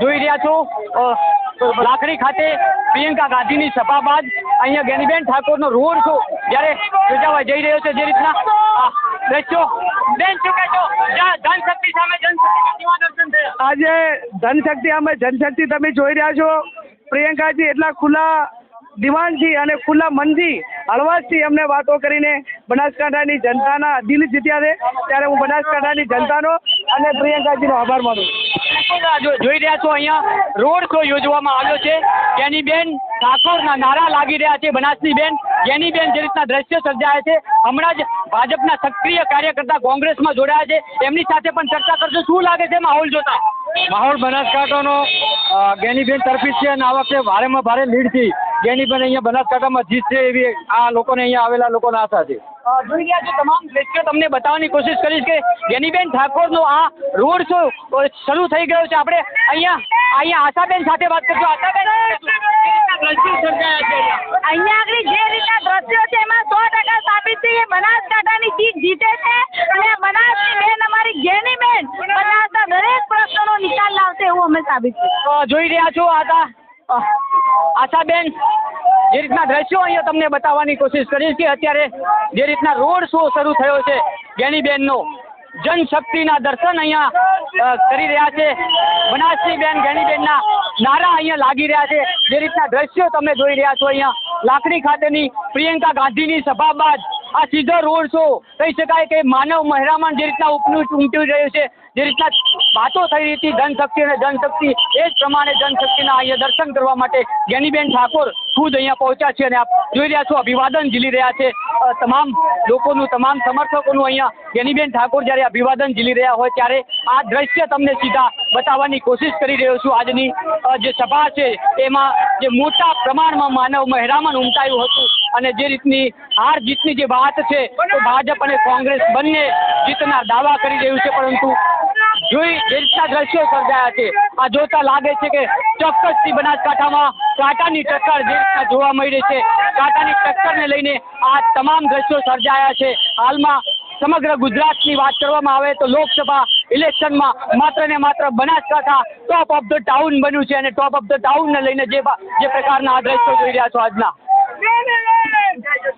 જોઈ રહ્યા છો. લાકડી ખાતે પ્રિયંકા ગાંધીની સભા બાદ અહીંયા ગેનીબેન ઠાકોરનો રોડ શો જ્યારે યોજાવા જઈ રહ્યો છે. જે રીતના દ્રશ્યો બેન, શું કહેશો? આજે ધનશક્તિ અમે જનશક્તિ તમે જોઈ રહ્યા છો. પ્રિયંકાજી એટલા ખુલ્લા દિવાનથી અને ખુલ્લા મનથી, હળવાશથી અમને વાતો કરીને બનાસકાંઠાની જનતાના દિલ જીત્યા છે. ત્યારે હું બનાસકાંઠાની જનતાનો અને પ્રિયંકાજીનો આભાર માનું જોઈ રહ્યા છો અહીંયા રોડ શો યોજવામાં આવ્યો છે. ગેનીબેન ઠાકોરના નારા લાગી રહ્યા છે, બનાસની બેન. જેની બેન જે રીતના દ્રશ્ય સર્જાયા છે, હમણાં જ ભાજપના સક્રિય કાર્યકર્તા કોંગ્રેસમાં જોડાયા છે. એમની સાથે પણ ચર્ચા કરજો શું લાગે છે માહોલ જોતા? માહોલ બનાસકાંઠાનો ગેનીબેન તરફી છે અને આ વખતે ભારેમાં ભારે લીડથી પણ અહીંયા બનાસકાંઠામાં જીતશે એવી આ લોકોને અહીંયા આવેલા લોકોને આશા છે. જોઈ રહ્યા છો તમામ દ્રશ્યો. તમને બતાવવાની કોશિશ કરીશ કે ગેનીબેન ઠાકોરનો આ રોડ શો શરૂ થઈ ગયો છે. આપણે અહીંયા અહીંયા આશાબેન સાથે વાત કરજો આશાબેન છે અહીંયા. આગળ જે રીતના દ્રશ્યો છે એમાં સો ટકા સાબિત છે. કે બનાસકાંઠાની સીટ જીતે છે અને બનાસની બેન અમારી ઘેની બેન બનાસના દરેક પ્રશ્નોનો નિકાલ લાવશે એવું અમે સાબિત જોઈ રહ્યા છો અ, આશાબેન, જે રીતના દ્રશ્યો અહીંયા તમને બતાવવાની કોશિશ કરીશ કે અત્યારે જે રીતના રોડ શો શરૂ થયો છે ગેનીબેનનો, જનશક્તિના દર્શન અહીંયા કરી રહ્યા છે. બનાસજીબેન, ગેનીબેનના નારા અહીંયા લાગી રહ્યા છે. જે રીતના દ્રશ્યો તમે જોઈ રહ્યા છો અહીંયા, લાકડી ખાતેની પ્રિયંકા ગાંધીની સભા બાદ આ સીધો રોડ શો. કહી શકાય કે માનવ મહેરામણ જે રીતના ઉપનું ઉમટી રહ્યું છે, જે રીતના વાતો થઈ રહી હતી ધનશક્તિ અને જનશક્તિ, એ જ પ્રમાણે જનશક્તિના અહીંયા દર્શન કરવા માટે જ્ઞાનીબેન ઠાકોર ખુદ અહીંયા પહોંચ્યા છે અને આપ જોઈ રહ્યા છો, અભિવાદન ઝીલી રહ્યા છે. તમામ લોકોનું, તમામ સમર્થકોનું અહીંયા જ્ઞાનીબેન ઠાકોર જ્યારે અભિવાદન ઝીલી રહ્યા હોય ત્યારે આ દ્રશ્ય તમને સીધા બતાવવાની કોશિશ કરી રહ્યો છું. આજની જે સભા છે, એમાં જે મોટા પ્રમાણમાં માનવ મહેરામણ ઉમટાયું હતું અને જે રીતની હાર જીતની જે વાત છે, તો ભાજપ અને કોંગ્રેસ બંને જીતના દાવા કરી રહ્યું છે, પરંતુ જોઈ જે રીતના દ્રશ્યો સર્જાયા છે. આ જોતા લાગે છે કે ચોક્કસથી બનાસકાંઠામાં કાંટાની ટક્કર જે રીતના જોવા મળી રહી છે. કાંટાની ટક્કરને લઈને આ તમામ દ્રશ્યો સર્જાયા છે. હાલમાં સમગ્ર ગુજરાતની વાત કરવામાં આવે તો લોકસભા ઇલેક્શનમાં માત્ર ને માત્ર Banaskantha top of the town બન્યું છે અને ટોપ ઓફ ધ ટાઉનને લઈને જે જે પ્રકારના આ દ્રશ્યો જોઈ રહ્યા છો આજના. guys,